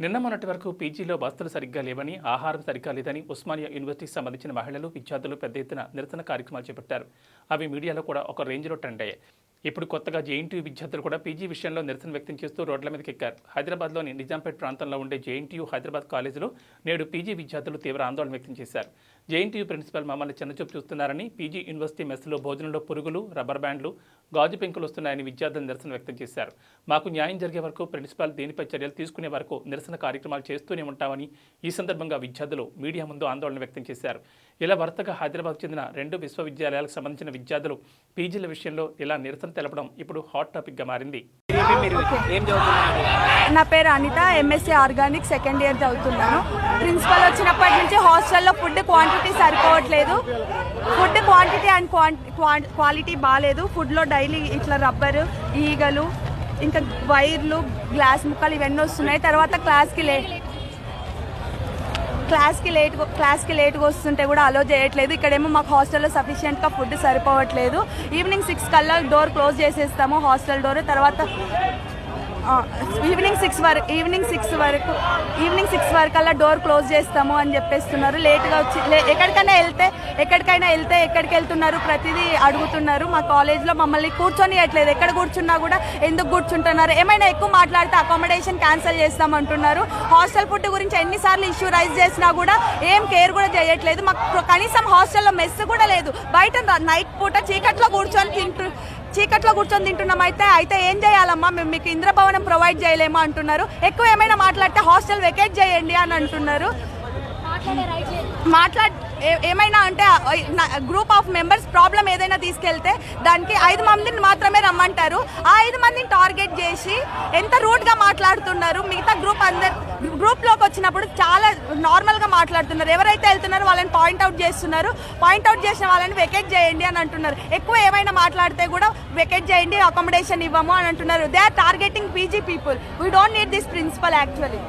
నిన్న మొన్నటి వరకు పీజీలో వసతులు సరిగ్గా లేవని ఆహారం సరిగ్గా లేదని ఉస్మానియా యూనివర్సిటీకి సంబంధించిన మహిళలు విద్యార్థులు పెద్ద ఎత్తున నిరసన కార్యక్రమాలు చేపట్టారు. అవి మీడియాలో కూడా ఒక రేంజ్లో ట్రెండ్ అయ్యాయి. ఇప్పుడు కొత్తగా జేఎన్టీయూ విద్యార్థులు కూడా పీజీ విషయంలో నిరసన వ్యక్తం చేస్తూ రోడ్ల మీదకి ఎక్కారు. హైదరాబాద్లోని నిజాంపేట ప్రాంతంలో ఉండే జేఎన్టీయూ హైదరాబాద్ కాలేజీలో నేడు పీజీ విద్యార్థులు తీవ్ర ఆందోళన వ్యక్తం చేశారు. జేఎన్టీయూ ప్రిన్సిపల్ మమ్మల్ని చిన్నచూపు చూస్తున్నారని పీజీ యూనివర్సిటీ మెస్సులో భోజనంలో పురుగులు రబ్బర్ బ్యాండ్లు గాజు పెంకులు వస్తున్నాయని విద్యార్థులు నిరసన వ్యక్తం చేశారు. మాకు న్యాయం జరిగే వరకు ప్రిన్సిపాల్ దీనిపై చర్యలు తీసుకునే వరకు నిరసన కార్యక్రమాలు చేస్తూనే ఉంటామని ఈ సందర్భంగా విద్యార్థులు మీడియా ముందు ఆందోళన వ్యక్తం చేశారు. ఇలా వరుసగా హైదరాబాద్ చెందిన రెండు విశ్వవిద్యాలయాలకు సంబంధించిన విద్యార్థులు పీజీల విషయంలో ఇలా నిరసన తెలపడం ఇప్పుడు హాట్ టాపిక్గా మారింది. మీరు నా పేరు Anitha MSc organic second year చదువుతున్నాను. ప్రిన్సిపల్ వచ్చినప్పటి నుంచి హాస్టల్లో ఫుడ్ క్వాంటిటీ సరిపోవట్లేదు. ఫుడ్ క్వాంటిటీ అండ్ క్వాలిటీ బాగాలేదు ఫుడ్లో డైలీ ఇట్లా రబ్బరు ఈగలు ఇంకా వైర్లు గ్లాస్ ముక్కలు ఇవన్నీ వస్తున్నాయి. తర్వాత క్లాస్కి లే క్లాస్కి లేట్ క్లాస్కి లేట్గా వస్తుంటే కూడా అలో చేయట్లేదు. ఇక్కడేమో మాకు హాస్టల్లో సఫిషియెంట్గా ఫుడ్ సరిపోవట్లేదు. ఈవినింగ్ సిక్స్ కల్లా డోర్ క్లోజ్ చేసేస్తాము హాస్టల్ డోర్. తర్వాత ఈవినింగ్ సిక్స్ వరకు ఈవినింగ్ సిక్స్ వరకు ఈవినింగ్ సిక్స్ వరకు అలా డోర్ క్లోజ్ చేస్తాము అని చెప్పేస్తున్నారు. లేట్గా వచ్చి లే- ఎక్కడికైనా వెళ్తే ఎక్కడికైనా వెళ్తే ఎక్కడికి వెళ్తున్నారు? ప్రతిదీ అడుగుతున్నారు. మా కాలేజ్లో మమ్మల్ని కూర్చొనియట్లేదు. ఎక్కడ కూర్చున్నా కూడా ఎందుకు కూర్చుంటున్నారు? ఏమైనా ఎక్కువ మాట్లాడితే అకామిడేషన్ క్యాన్సిల్ చేస్తామంటున్నారు. హాస్టల్ ఫుడ్ గురించి ఎన్నిసార్లు ఇష్యూ రైజ్ చేసినా కూడా ఏం కేర్ కూడా చేయట్లేదు. మాకు కనీసం హాస్టల్లో మెస్ కూడా లేదు. బయట నైట్ పూట చీకట్లో కూర్చొని తింటు చీకట్లో కూర్చొని తింటున్నాం అయితే అయితే ఏం చేయాలమ్మా? మేము మీకు ఇంద్రభవనం ప్రొవైడ్ చేయలేమా అంటున్నారు. ఎక్కువ ఏమైనా మాట్లాడితే హాస్టల్ వెకేట్ చేయండి అని అంటున్నారు. మాట్లాడ ఏమైనా అంటే గ్రూప్ ఆఫ్ మెంబర్స్ ప్రాబ్లం ఏదైనా తీసుకెళ్తే దానికి ఐదు మందిని మాత్రమే రమ్మంటారు. ఆ ఐదు మందిని టార్గెట్ చేసి ఎంత రూట్గా మాట్లాడుతున్నారు మిగతా గ్రూప్ అందరు గ్రూప్లోకి వచ్చినప్పుడు చాలా నార్మల్గా మాట్లాడుతున్నారు. ఎవరైతే వెళ్తున్నారో వాళ్ళని పాయింట్అవుట్ చేస్తున్నారు. పాయింట్అవుట్ చేసిన వాళ్ళని వెకేట్ చేయండి అని అంటున్నారు. ఎక్కువ ఏమైనా మాట్లాడితే కూడా వెకేట్ చేయండి అకామిడేషన్ ఇవ్వము అని అంటున్నారు. They are targeting PG people we don't need this principal actually